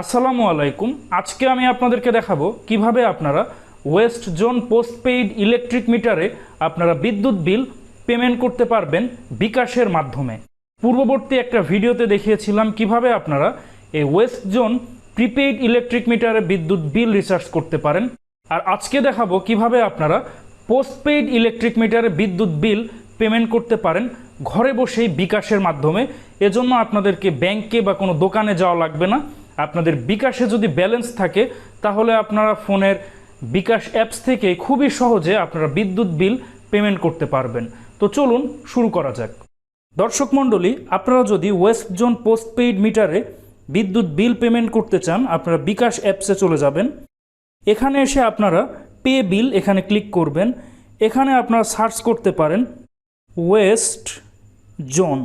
আসসালামু আলাইকুম। আজকে আমি আপনাদেরকে দেখাবো কীভাবে আপনারা ওয়েস্ট জোন পোস্টপেইড ইলেকট্রিক মিটারে আপনারা বিদ্যুৎ বিল পেমেন্ট করতে পারবেন বিকাশের মাধ্যমে। পূর্ববর্তী একটা ভিডিওতে দেখিয়েছিলাম কীভাবে আপনারা এই ওয়েস্ট জোন প্রিপেইড ইলেকট্রিক মিটারে বিদ্যুৎ বিল রিচার্জ করতে পারেন। আর আজকে দেখাবো কীভাবে আপনারা পোস্টপেইড ইলেকট্রিক মিটারে বিদ্যুৎ বিল পেমেন্ট করতে পারেন ঘরে বসেই বিকাশের মাধ্যমে। এজন্য আপনাদেরকে ব্যাংকে বা কোনো দোকানে যাওয়া লাগবে না। আপনাদের বিকাশে যদি ব্যালেন্স থাকে, তাহলে আপনারা ফোনের বিকাশ অ্যাপস থেকে খুবই সহজে আপনারা বিদ্যুৎ বিল পেমেন্ট করতে পারবেন। তো চলুন শুরু করা যাক। দর্শক মণ্ডলী, আপনারা যদি ওয়েস্ট জোন পোস্টপেইড মিটারে বিদ্যুৎ বিল পেমেন্ট করতে চান, আপনারা বিকাশ অ্যাপসে চলে যাবেন। এখানে এসে আপনারা পে বিল এখানে ক্লিক করবেন। এখানে আপনারা সার্চ করতে পারেন ওয়েস্ট জোন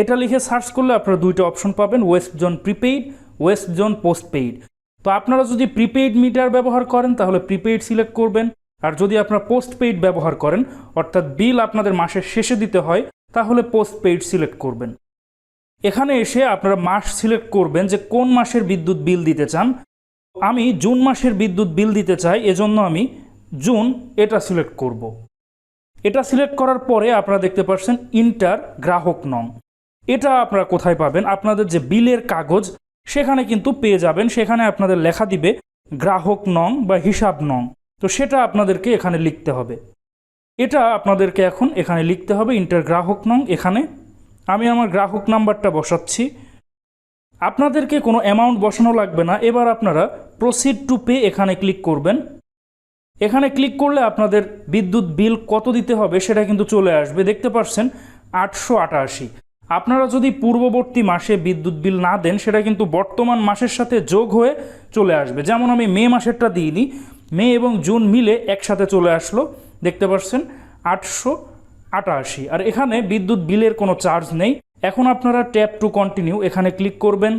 এটা লিখে সার্চ করলে আপনারা দুইটা অপশন পাবেন west zone prepaid west zone postpaid তো আপনারা যদি প্রিপেইড মিটার ব্যবহার করেন, তাহলে প্রিপেইড সিলেক্ট করবেন। আর যদি আপনারা পোস্টপেইড ব্যবহার করেন, অর্থাৎ বিল আপনাদের মাসের শেষে দিতে হয়, তাহলে পোস্টপেইড সিলেক্ট করবেন। এখানে এসে আপনারা মাস সিলেক্ট করবেন যে কোন মাসের বিদ্যুৎ বিল দিতে চান। আমি জুন মাসের বিদ্যুৎ বিল দিতে চাই, এজন্য আমি জুন এটা সিলেক্ট করব। এটা সিলেক্ট করার পরে আপনারা দেখতে পাচ্ছেন ইন্টার গ্রাহক নং। এটা আপনারা কোথায় পাবেন? আপনাদের যে বিলের কাগজ সেখানে কিন্তু পেয়ে যাবেন, সেখানে আপনাদের লেখা দিবে গ্রাহক নং বা হিসাব নং। তো সেটা আপনাদেরকে এখানে লিখতে হবে। এটা আপনাদেরকে এখন এখানে লিখতে হবে ইন্টার গ্রাহক নং, এখানে। আমি আমার গ্রাহক নাম্বারটা বসাচ্ছি। আপনাদেরকে কোনো অ্যামাউন্ট বসানো লাগবে না। এবার আপনারা প্রসিড টু পে এখানে ক্লিক করবেন। এখানে ক্লিক করলে আপনাদের বিদ্যুৎ বিল কত দিতে হবে সেটা কিন্তু চলে আসবে। দেখতে পাচ্ছেন আটশো আটাশি। আপনারা যদি পূর্ববর্তী মাসে বিদ্যুৎ বিল না দেন, সেটা কিন্তু বর্তমান মাসের সাথে যোগ হয়ে চলে আসবে। যেমন আমি মে মাসেরটা দিইনি, মে এবং জুন মিলে একসাথে চলে আসলো। দেখতে পাচ্ছেন, আটশো আটাশি। আর এখানে বিদ্যুৎ বিলের কোনো চার্জ নেই। এখন আপনারা ট্যাপ টু কন্টিনিউ এখানে ক্লিক করবেন।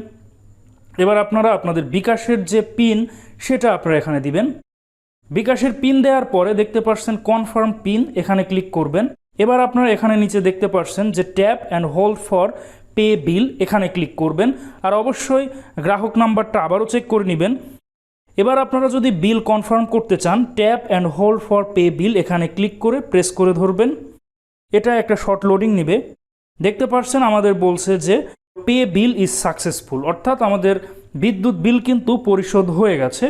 এবার আপনারা আপনাদের বিকাশের যে পিন, সেটা আপনারা এখানে দিবেন। বিকাশের পিন দেওয়ার পরে দেখতে পাচ্ছেন, কনফার্ম পিন এখানে ক্লিক করবেন। এবার আপনারা এখানে নিচে দেখতে পাচ্ছেন যে tap and hold for pay bill এখানে ক্লিক করবেন। আর অবশ্যই গ্রাহক নাম্বারটা আবারও চেক করে নেবেন। এবার আপনারা যদি বিল কনফার্ম করতে চান, tap and hold for pay bill এখানে ক্লিক করে প্রেস করে ধরবেন। এটা একটা শর্ট লোডিং নেবে। দেখতে পাচ্ছেন আমাদের বলছে যে পে বিল ইজ সাকসেসফুল, অর্থাৎ আমাদের বিদ্যুৎ বিল কিন্তু পরিশোধ হয়ে গেছে।